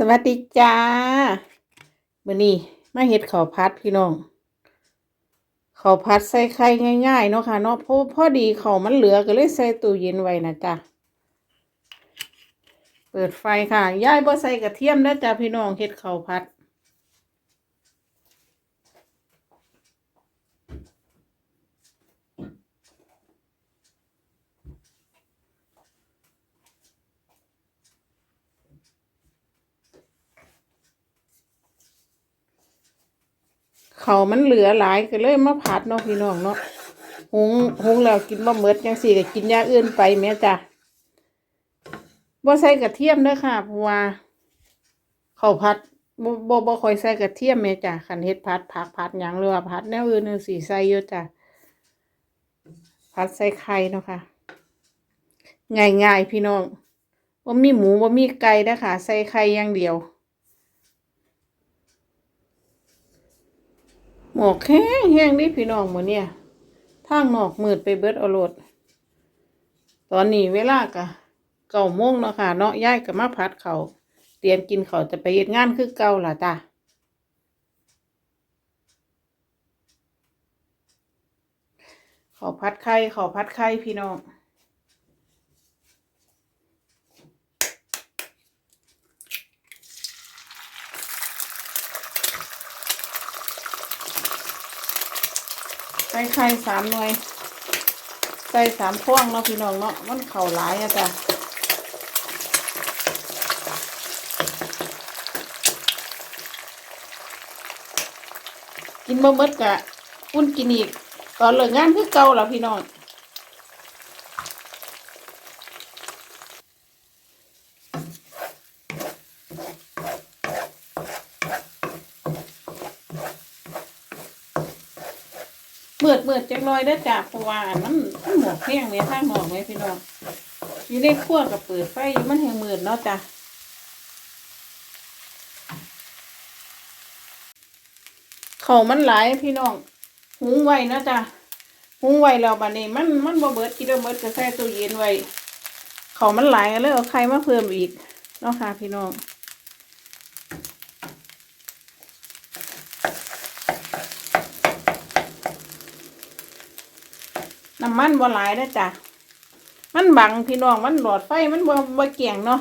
สวัสดีจ้ามือนี้มาเห็ดข้าวพัดพี่น้องข้าวพัดใส่ไข่ง่ายๆเนาะค่ะเนาะเพราะพอดีข้าวมันเหลือก็เลยใส่ตู้เย็นไว้นะจ้ะเปิดไฟค่ะยายบ่ใส่กระเทียมนะจ้ะพี่น้องเห็ดข้าวพัด เขามันเหลือหลายก็เลยมาผัดเนาะพี่น้องเนาะหุงหุงแล้วกินบ่เมดจังสี่ก็กินยาอื่นไปแม่จ้ะบ่ใส่กระเทียมเด้อค่ะเพราะว่าข้าวผัดบ่บ่บ่ค่อยใส่กระเทียมแม่จ้ะคันเฮ็ดผัดผักผัดหยังหรือว่าผัดแนวอื่นจังซี่ใส่เยอะจ้ะผัดใส่ไข่เนาะค่ะง่ายๆพี่น้องบ่ามีหมูบ่ามีไก่เด้อค่ะใส่ไข่อย่างเดียว หมอกแห้งแห้งนี่พี่น้องหมือเนี่ยทางนอกมืดไปเบิดเอาโลดตอนนี้เวลากะเก้าโมงเนาะค่ะเนาะย้ายกับมาพัดเขาเตรียมกินเขาจะไปเฮ็ดงานคือเก่าล่ะจ้ะเขาพัดไข่เขาพัดไข่พี่น้อง ส่ไข่สามหน่วย ใส่สามพวงเนาะพี่น้องเนาะ มันเข่าหลายอะจ้ะกินบ่เบิดกะอุ่นกินอีก ตอนเลิกงานคือเก่าแล้วพี่น้อง มือดเมือดจักหน้อยได้จ้ะเพราะว่ามันมันหมอกแห้งเนี่ยทางนอกเลยพี่น้องอยู่ในครัวกับเปิดไฟมันแห้งมืดเนาะจ้ะเขามันหลายพี่น้องหุงไว้นะจ้ะหุงไว้แล้วบัดนี้ มันมันบ่เบิดกินบ่เบิดก็ใส่ตู้เย็นไว้เขามันหลายก็เลยเอาไข่มาเพิ่มอีกเนาะค่ะพี่น้อง น้ำมันบ่หลายนะจ้ะมันบังพี่น้องมันหลอดไฟมันบ่บ่เกี่ยงเนาะ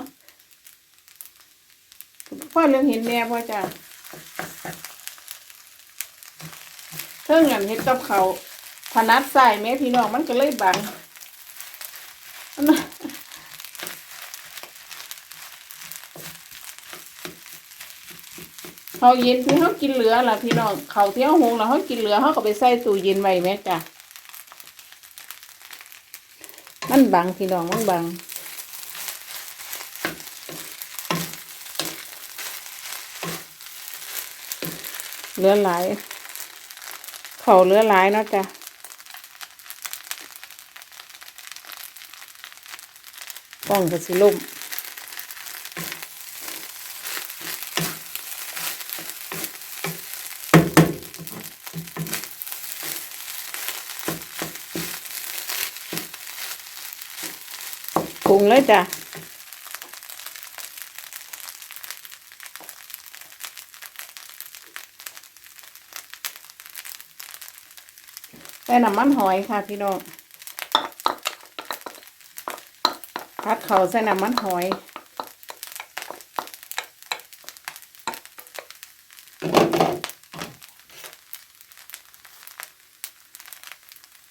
พ่อเรื่องเห็นแน่พ่อจ้ะเทิงกันเฮ็ดกับเขาถนัดใส่แม่พี่น้องมันก็เลยบังเขาเย็นที่เขากินเหลือล่ะพี่น้องเขาวที่เขาหุงแล้วเขากินเหลือเขาก็ไปใส่ตู้เย็นไว้แม่จ้ะ มันบางพี่น้องมันบางเหลือหลาย เข่าเหลือหลายเนาะจ้ะป้องกับสิลุ่ม เลยจ้ะใส่น้ำมันหอยค่ะพี่น้องพัดเขาใส่น้ำมันหอย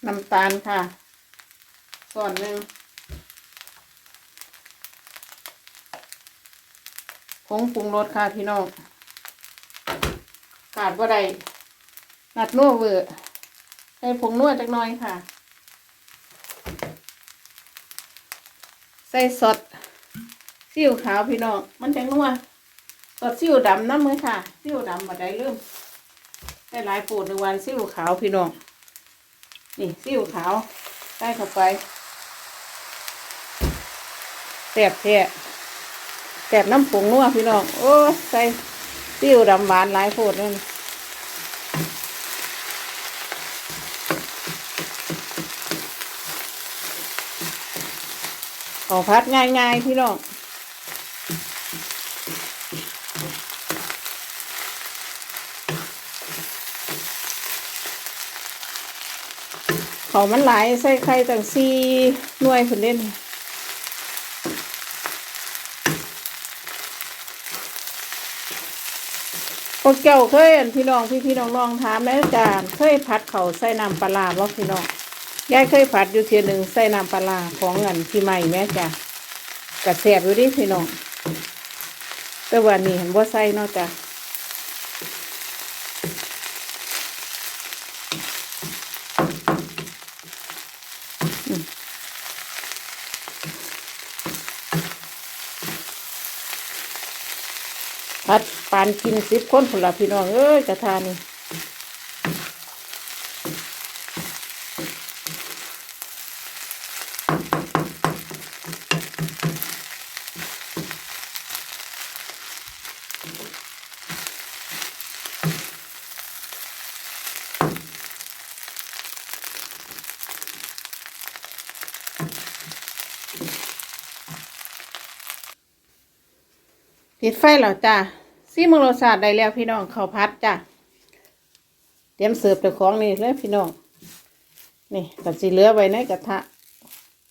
น้ำตาลค่ะ ส่วนหนึ่ง งปรุงรสค่ะพี่น้องขาดว่าใดนัดนัวเวอร์ใส่ผงนวดจักหน่อยค่ะ ใส่สดซีอิ๊วขาวพี่น้องมันจังนัวสดซีอิ๊วดำน้ำมือค่ะซีอิ๊วดำมาได้เริ่มใส่หลายปูดในวันซีอิ๊วขาวพี่น้องนี่ซีอิ๊วขาวใส่เข้าไปแสบแท้ บน้ำผงนัวพี่น้อง โอ้ใส่ติ้วดำหวานหลายโพดนั่นเอพัดง่ายๆพี่น้องขอมันหลายใส่ไข่ตั้งซีน่วยคนเล่น พวกเจ้าเคยพี่น้องพี่พี่น้องน้องถามแม่จานเคยผัดเขาใส่น้ำปลาร้าบ่พี่น้องยายเคยผัดอยู่เทียหนึ่งใส่น้ำปลาร้าของเงินพี่ใหม่แม่จ้ะกระแสบอยู่ดิพี่น้องแต่วันนี้เห็นว่าใส่เนาะจ้ะ พัดปานกินสิบคนผลละพี่น้องเอ้ยจะทาน นี่ปิดไฟแล้วจ้าซีมึงรสาติได้แล้วพี่น้องข้าวพัดจ้าเตรียมเสิร์ฟเจ้าของนี่เลยพี่น้อง นี่ก็สิเหลือไว้ในกระทะ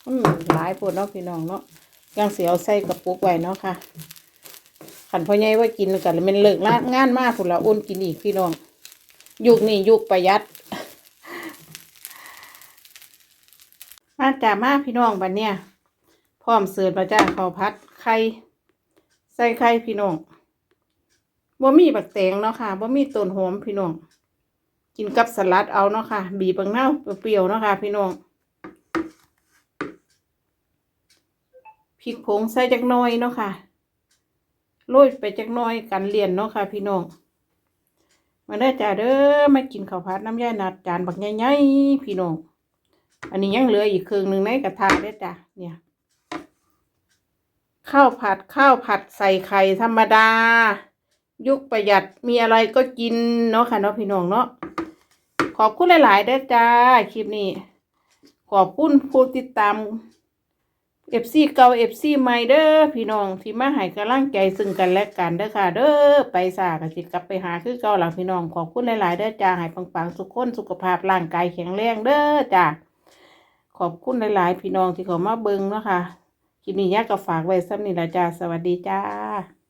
อืมหลายปวดเนาะพี่น้องเนาะยังเสียวใส่กระปุกไว้เนาะค่ะขันพ่อใหญ่ว่ากินกันมันเลิกละงานมากพุ่นละอ้นกินอีกพี่น้อง ยุคนี้ยุคประหยัด มาจ้ามาพี่น้องบัดเนี่ย พร้อมเสิร์ฟแล้วจ้าข้าวพัดไข่ ใส่ไข่พี่น้องบ่มีบักแตงเนาะค่ะบ่มีต้นหอมพี่น้อง กินกับสลัดเอาเนาะค่ะ บีบบางเน่าเปรี้ยวๆเนาะค่ะ พี่น้องพริกผงใส่จักน้อยเนาะค่ะโรยไปจักน้อยกันเลียนเนาะค่ะ พี่น้องมาได้จ้าเด้อมากินข้าวผัดน้ำย่านัดจานบักใหญ่ๆพี่น้องอันนี้ยังเหลืออีกครึ่งหนึ่งในกระทะเด้อจ้ะเนี่ย ข้าวผัดข้าวผัดใส่ไข่ธรรมดา ยุคประหยัดมีอะไรก็กินเนาะค่ะเนาะพี่น้องเนาะขอบคุณหลายๆด้อจ้าคลิปนี้ ขอบคุณผู้ติดตามเอฟซีเก่าเอฟซีใหม่เด้อพี่น้องที่มาให้กำลังใจซึ่งกันและกันเด้อค่ะ เด้อไปสากสิกลับไปหาคือเก่าหลังพี่น้องขอบคุณหลายๆเด้อจ้าให้ปังๆสุขคนสุขภาพร่างกายแข็งแรงเด้อจ้าขอบคุณหลายๆ พี่น้องที่เขามาเบิ่งเนาะค่ะ คลิปนี้ยากก็ฝากไว้ซ้ำนี่ละจ้า สวัสดีจ้า